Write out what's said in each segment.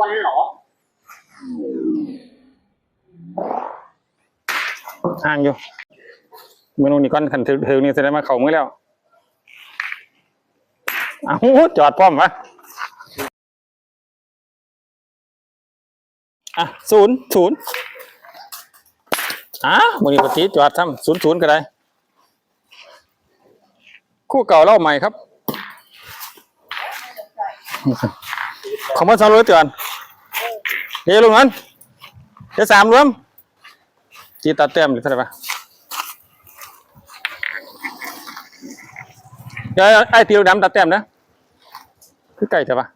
วันหลอห่างอยู่เมื่อนูนี่ก้อนขันถือถือนี่แสดงว่าเขามือแล้วเอ้าจอดพร้อมวะอะศูนย์ศูนย์อะมือนี้ปกติจอดทำศูนย์ศูนย์ก็ได้ คู่เก่าเล่าใหม่ครับ ขอมาสองร้อยเตือน เดี๋ยวลงนั้นเดี๋ยวสามรวมจีตัดเต็มหรือเท่าไหร่ปะเดี๋ยวไอ้ตีลูกดำตัดเต็มนะคือไก่ใช่ปะ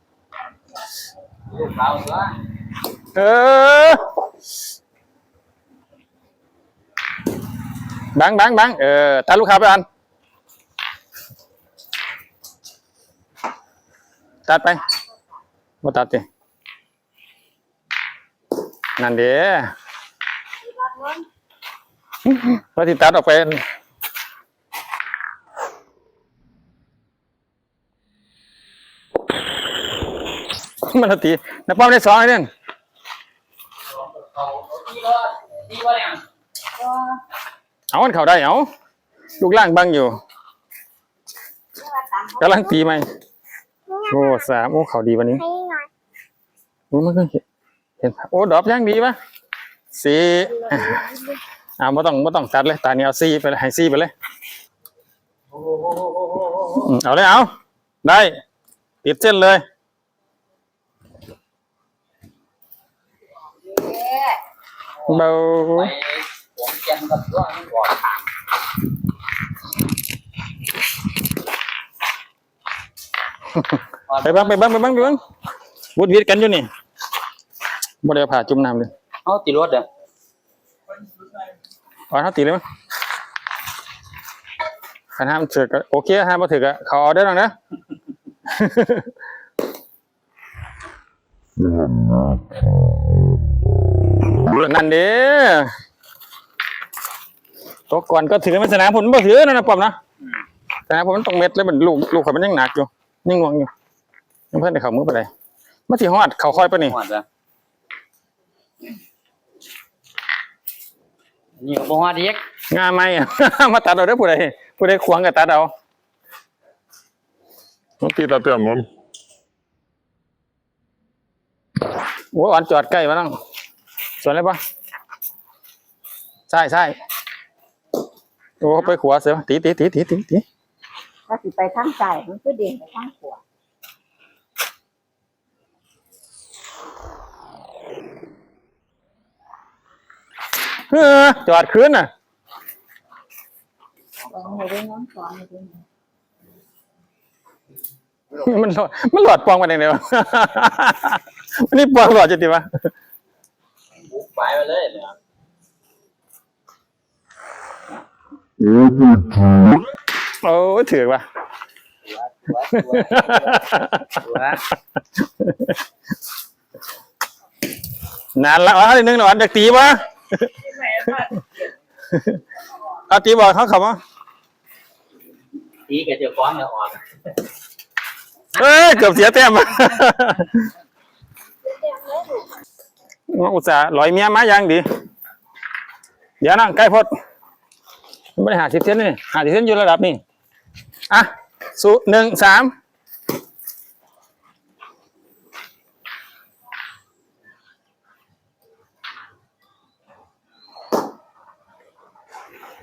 เออบังบังบังเออตัดลูกค้าไปอันตัดไปมาตัดดิ นั่นเด้ว่าที่ตัดออกไปมันละตีนักป้อมได้สองไอ้เนี่ยเขาที่ก็ที่ก็เนี่ยเอามันเข้าได้เอาลูกล่างบังอยู่กำลังตีไหมโอ้สามโอ้เขาดีวันนี้ให้หน่อยโอ้มันก็เห็น เห็นโอ้ดอกย่างดีปะสีอ่าไม่ต้องไม่ต้องตัดเลยตานี้เอาสีไปเลยให้สีไปเลยเอาเลยเอาได้ติดเส้นเลยเบาไปหวงเจียนกับตัวนี่ก่อนถามไปบ้างไปบ้างไปบ้างไปบ้างวุดวิดกันอยู่นี่ บ่ได้เอาผ่าจุ่มน้ำเลยเอาตีรถเด้ออ๋อเขาตีเลยมั้ยขันห้ามถือกก็โอเคห้ามมาถือกอะเขาเอาได้หรอกนะนั่นเด้ตัวก่อนก็ถือมันสนามผลบ่ถือนั่นนะปอมนะสนามผลมันต้องเม็ดเลยมันลูกลูกเขามันยังหนักอยู่ยังงวงอยู่ยังเพิ่นได้เขามือไปเลยมาที่ฮอดเขาคอยไปะนี่หอดเลย นี่ก็บ่ฮอดอีกงาไหมอะมาตัดเอาเด้อผู้ใดผู้ใดขวางก็ตัดเอาต้องตีตาเตือนมันโอ้อันจอดใกล้มานั่งสวนเลยปะใช่ใช่โอ้ไปขวาเสียตีตีตีตีตีตีถ้าสิไปทางซ้ายมันก็เด่นไปทางขวา เออจอดคืนน่ะลองให้ได้น้องสอนให้ได้มันหลอดมันหลอดปองมาได้ไงวะ มันนี่ปองหลอดจะตีวะบุกไปไปเลยเนี่ยโอ้ถือวะนานละอ๋ออันนึงหน่อยเด็กตีวะ อาตีบอกเขาขับวะตีกับเจ้าของเนี่ยออกเอ้ยเกือบเสียแต้มอุตส่าห์ลอยเมียมาอย่างดี เดี๋ยวนั่งใกล้พดไม่ได้หาสิบเซนนี่หาสิบเซนอยู่ระดับนี้อะสูหนึ่งสาม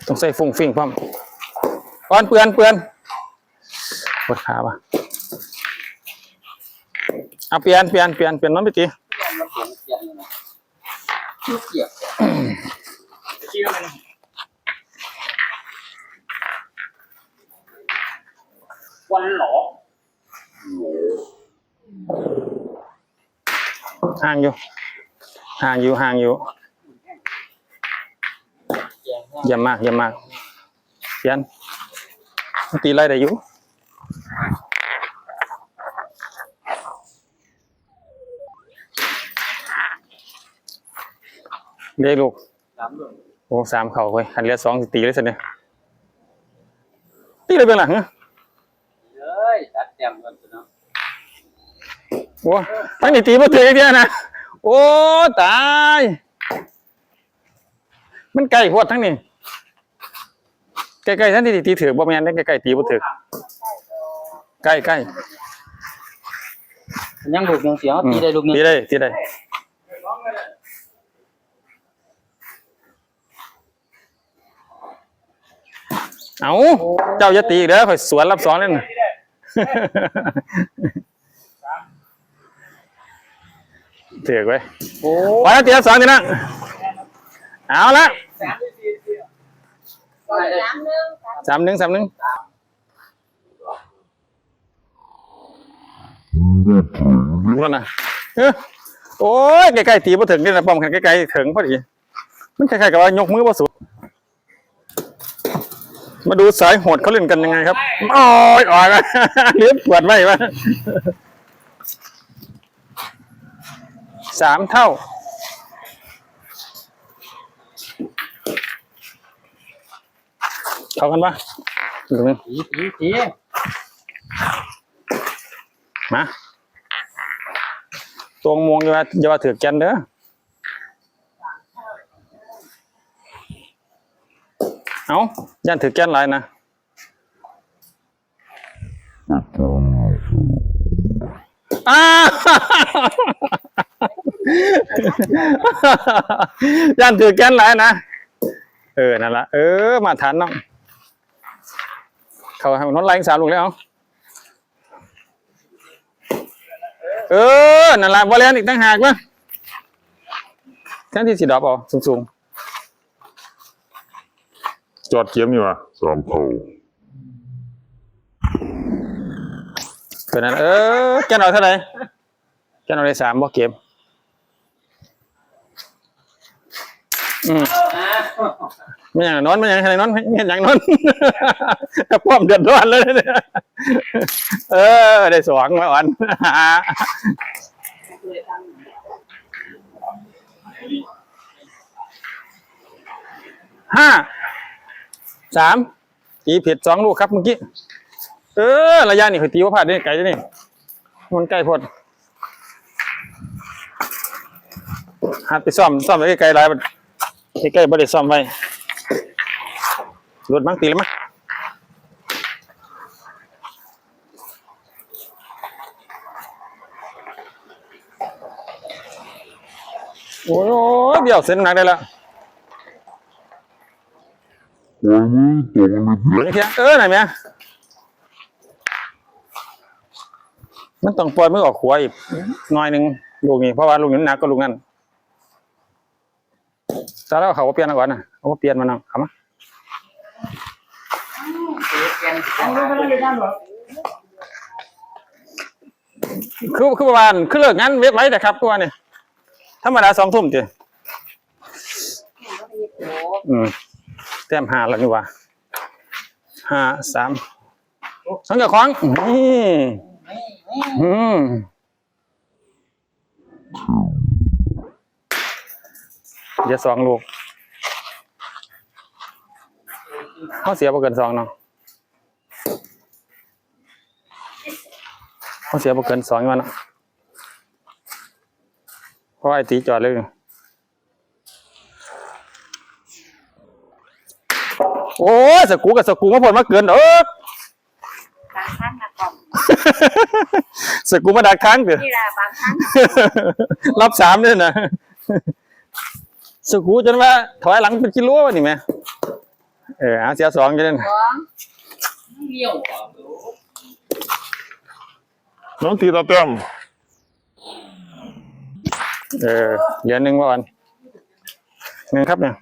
ต้องใส่ฟุ้งฟิ่งพร้อมอ่อนเปือนเปือนปวดขาปะเอาเปลี่ยนเปลี่ยนเปลี่ยนเปลี่ยนน้องไปตีมันเสียงเสียงเนี่ยลูกเกีวันหลอห่างอยู่ ห่างอยู่ห่างอยู่ เกียงเยี่ยมมากเยี่ยมมากเพียนตีไล่ได้อยู่เด้ลูกสามเรื่องโอ้สามเข่าเว้ยหันเหลือสองสิตีเลยสิเนี่ยตีเลยเป็นหลังเลยตัดเต็มกันเนาะโอ้ทั้งนี้ตีบ่ถืออีกเดียวนะโอ้ ตาย มันไกลโพดทั้งนี้ ใกล้ๆทั้งที่ตีถือบ่แม่นได้ใกล้ๆตีบ่ถือใกล้ใกล้ยังลูกยังเสียงอืมตีได้ลูกหนึงตีได้ตีได้เอาเจ้าอย่าตีอีกเด้อข่อยสวนรับสองเล่นถือไว้โอ้ ไปแล้วตีละสองทีนะเอาละ สามหนึ่งสามหนึ่งสามหนึ่งรู้แล้วนะเอ้อโอ้ยใกล้ๆตีบ่ถึงนี่นะป้อมกันใกล้ๆถึงพอดีมันคล้ายๆกับว่ายกมือบ่สุด มาดูสายโหดเขาเล่นกันยังไงครับโอ้ยออกอะเลี้ยบปวดไว้วะสามเท่า เข้ากันปะดูนี่ตีตีตีมาตัวงมวงอย่าว่าอย่าว่าถือแกนเด้อเอาย่านถือแกนหลายนะอ้าย่านถือแกนหลายนะ เออ นั่นละ เออ มาฐานเนาะ เขาให้มันนอนไล่สามลูกแล้วเออนั่นละบอลเลนอีกตั้งหากวะแท่นที่สีดอกเออกสูงจอดเกียมอยู่อะสามเท่าๆตัวนั้น เออ แกนเอาเท่าไหร่แกนเอาได้สามบ่เกมอืม ไม่อย่างนอนไม่อย่างอะไรนอนไม่อย่างนอนป้อมเดือดร้อนเลยเนี่ยเออ ได้สองมาอ่อนห้าสามตีผิดสองลูกครับเมื่อกี้เออระยะนี่คือตีว่าพลาดนี่ไกลนี่มันใกลพอดหัดไปซ่อมซ่อมไว้ไกลๆหลายมันใกล้ๆบ่ได้ซ่อมไว้ รถมั้งตีแล้วมั้งโอ้ยเดี๋ยวเส้นหนักได้ล้วโอ้ยมึงตัวมันเล็กเดี๋ยเออไหนอยไหมมันต้องปล่อยมือออกขวาอีกหน่อยหนึ่งลูกนี้เพราะว่าลูกนี้หนักก็ลูกนั้นแตอนแรกเขาเปลี่ยนก่อนนะเขาเปลี่ยนมานะเอามา อันนี้มันเลยด้านหรอ คือคือประมาณคือเลิกงานเว็บไว้แต่ครับตัวนี่ยธรรมดาสองทุ่มจีอืมแต้มห้าแล้วนี่ว่าห้าสามสองเจ้าของนี่อืมเดี๋ยวสองลูกเขาเสียบ่เกินสองเนาะ เขาเสียบ่เกินสองอยู่วะเนาะเพราะว่าไอ้ตีจอดเลยโอ้ยสกรูกับสกรูมาผลมาเกินเออบางครั้งนะก่อนสกรูมาดักค้างเถอะนี่แหละบางครั้งรับสามเนี่ยนะสกรูจนว่าถอยหลังเป็นกิโลวะนี่แม่เออหาเสียสองจะเล่นสองเลี้ยว น้องตีตาเต็มเออเหรียญหนึ่งว่าวันหนึ่งครับเนี่ย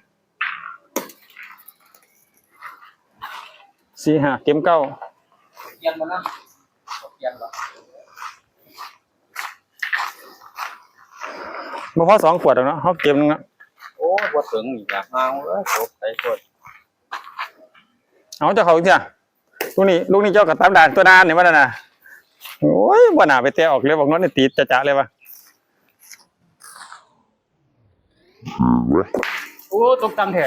สี่ห้าเกมเก้าเกียนมานะเกียนบ่บ่พอสองขวดหรอกเนาะเขาเกมนึงนะโอ้บ่ถึงอีกอะห่างเอ้ยตกใจกดเอาเจ้าเขาเถอะลูกนี้ลูกนี้เจ้ากับตามด่านตัวดานเนี่ยว่าน่ะนะ โอ้ยบ่น่าไปเตะออกเลยบอกน้องนี่ตีจะจะเลยวะเว้ยโอ้ตกตำแท้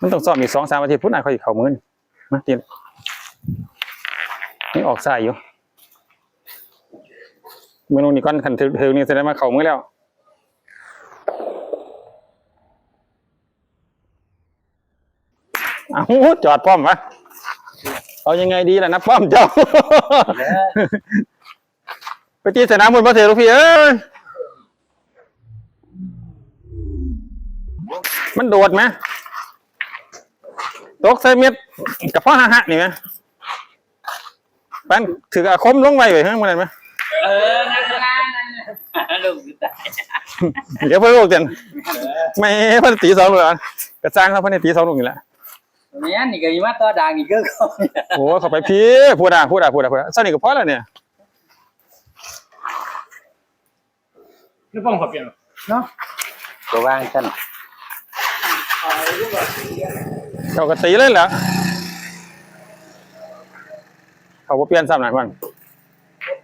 มันต้องซ้อมอีกสองสามอาทิตย์พุ่นนายเขาอีกเขามือนมาตีนนี่ออกสายอยู่เมื่อนูนนี่ก้อนขันถึงถึงนี่แสดงมาเข่ามือแล้ว อาจอดป้อมวะเอายังไงดีล่ะนะป้อมเจ้า ไปตีสนามบนพระเถรลูกพี่เอ้ยมันโดดไหมตกใส่เม็ดกับพ่อหะหะนี่ไหมปันถืออาคมลงไว้ไว้ข้างบนนั้นไหมเออนั่นนั่นนั่นลูกตายเดี๋ยวเพิ่งลูกเตียนไม่เพิ่นตีสองลูกอะกระจ้างเขาเพิ่นได้ตีสองลูกนี่แหละ ไม่งั้นนี่ก็มีมาต่อดังอีกก็เขาโอ้เขาไปพี่พูดอะพูดอะพูดอะพูดอะเท่านี้ก็พอแล้วเนี่ยนี่ป้องเขาเปลี่ยนก็ว่างกันเขาก็ตีเลยแหละเขาบ่เปลี่ยนซ้ำหน่อยมัน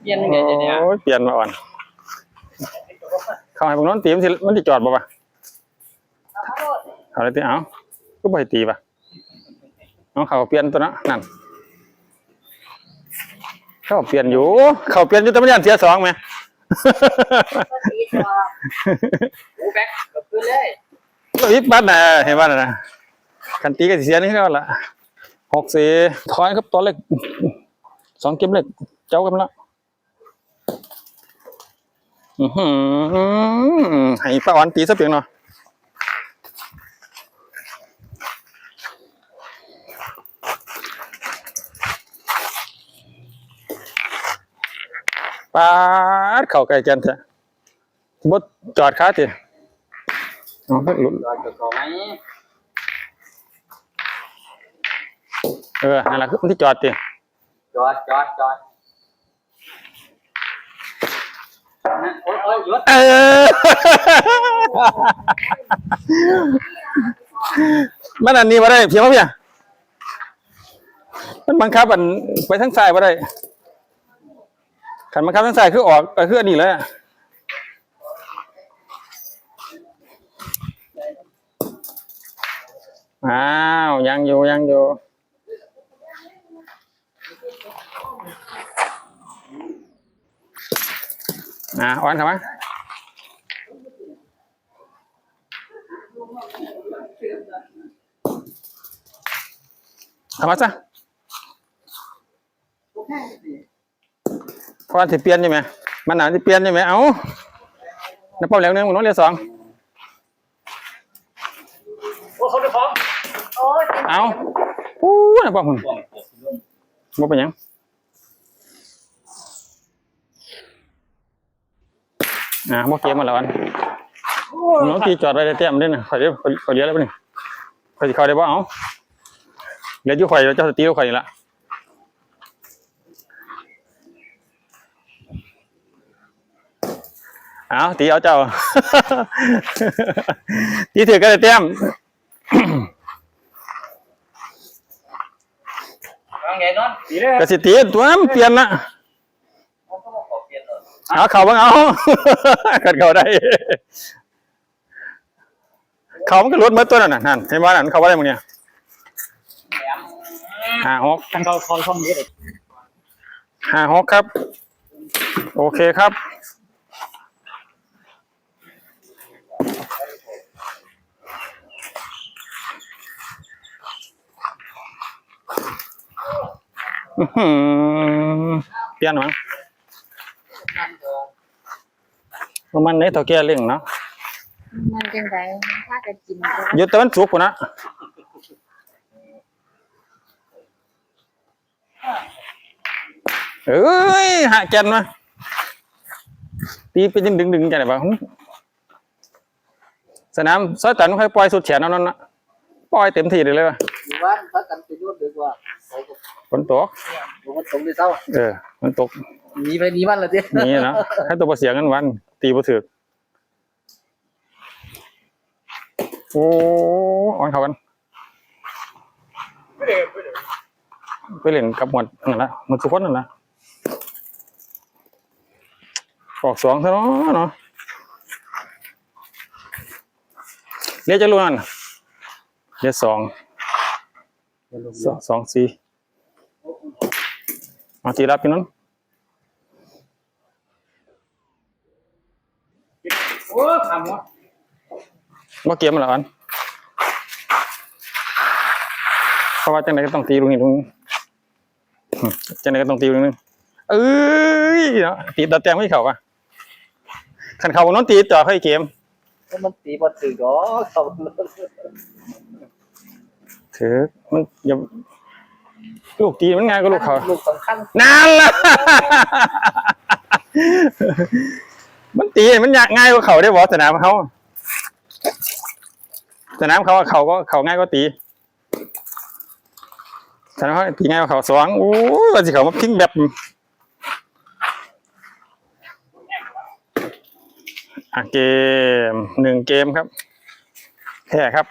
เย็นไงเนี่ยโอ้ยเปลี่ยนมาอ่อนเขาให้พวกนั้นตีมันสิมันจะจอดบ่ปะเอาเลยตีเอาก็บ่ให้ตีปะ เอาเขาเปลี่ยนตัวนะนั่นเขาเปลี่ยนอยู่ เขาเปลี่ยนอยู่แต่ไม่ยันเสียสองไหมโอ้แบ็คกับพื้นเลยอีกบัตรนะเห็นบ้านนะคันตีก็สิเสียนี่เขาละหกสี่ถอยครับตอนเล็กสองเกมเล็กเจ้ากันละอือหือให้ป้าอ่อนตีสักเพียงเนาะ ปาดเข่าไก่แกนเถอะบดจอดค้าติอ๋อเพิ่งหลุดจอดกับเขาไหมเออนั่นแหละคือมันที่จอดติจอดจอดจอดโอ้ยโอ้ยหยุดเออมันอันนี้มาได้เพียงว่าเพียงมันบังคับอันไปทั้งซ้ายมาได้ ขันบังคับทั้งซ้ายคือออกก็คืออันนี้เลยอะอ้าวยังอยู่ยังอยู่อะอ่อนเข้ามาเข้ามาซะ เพราะว่าสิเปลี่ยนใช่ไหมมันหนาสิเปลี่ยนใช่ไหมเอ้าน้ำป้อมแหลวหนึงมันน้องเรียนสองโอ้เขาได้พร้อมเอาอู้น้ำป้อมคุณบ่เป็นหยังอะบ่เกมมาแล้วอันน้องตีจอดไว้ได้เต็มด้วยนะข่อยเดี๋ยวข่อยข่อยเลี้ยวแล้วปะนี่ข่อยสิเข้าได้บ่เอาเดี๋ยวอยู่ข่อยเจ้าสตีข่อยนี่ละ เอาตีเอาเจ้า ตีถือก็ได้เต็มว่าไงนอนดีเลยกสิตีตัวมันเปลี่ยนละเขาก็บอกขอเปลี่ยนเลยเอาเขาบ้างเอากันเขาได้เขามันก็ลดเมื่อตัวนั่นน่ะนั่นเห็นว่านั่นเขาว่าอะไรมึงเนี่ยแหลมห้าหกทางเขาเขาช่องนี้เลยห้าหกครับ โอเคครับ อื้อหือ เปลี่ยนมั้งมันในเท่าแก่เร่งเนาะมันจังไดถ้าจะกินก็หยุดตะวันสุกร์พุ่นนะเอ้ยหาแกนมาตีไปดึงดึงดึงๆกันได้ปะหึสนามซอยตันค่อยปล่อยสุดแขนเอานั่นนะปล่อยเต็มที่เลยเลยวะอยู่ บ้านพักกันไปนวดดีกว่าฝนตกลงมาตรงที่เต้าเออมันตกหนีไปหนีบ้านเลยดินี่นะให้ตัวบ่เสียกันวัน ตีบ่ถือกโอ้อ่อนเขากันไม่ได้ไม่ได้ไปเล่นกับหมดนั่นละหมดทุกคนนั่นละออกสองเท่าเนาะเนาะเรียกจะรู้นั่นเรียกสอง สองสองสี่เอาตีรับพี่น้องโอ้ขำวะว่าเกมมันเหรออันเพราะว่าจังไหนก็ต้องตีตรงนี้ตรงนี้อืมจังไหนก็ต้องตีตรงนี้เอ้ยเนาะตีตัดแต้มให้เขาอะขันเขาบนนั้นตีต่อให้เกมแล้วมันตีบอลถือก็เขา ถือมันอย่าลูกตีมันง่ายกว่าลูกเขาลูกสำคัญนั่นล่ะมันตีมันยากง่ายกว่าเขาได้บอสนามเขาสนามเขาอะเขาก็เขาง่ายกว่าตีสนามเขาตีง่ายกว่าเขาสองโอ้ยว่าสิเขามาพิ้งแบบอะเกมหนึ่งเกมครับแพ้ครับ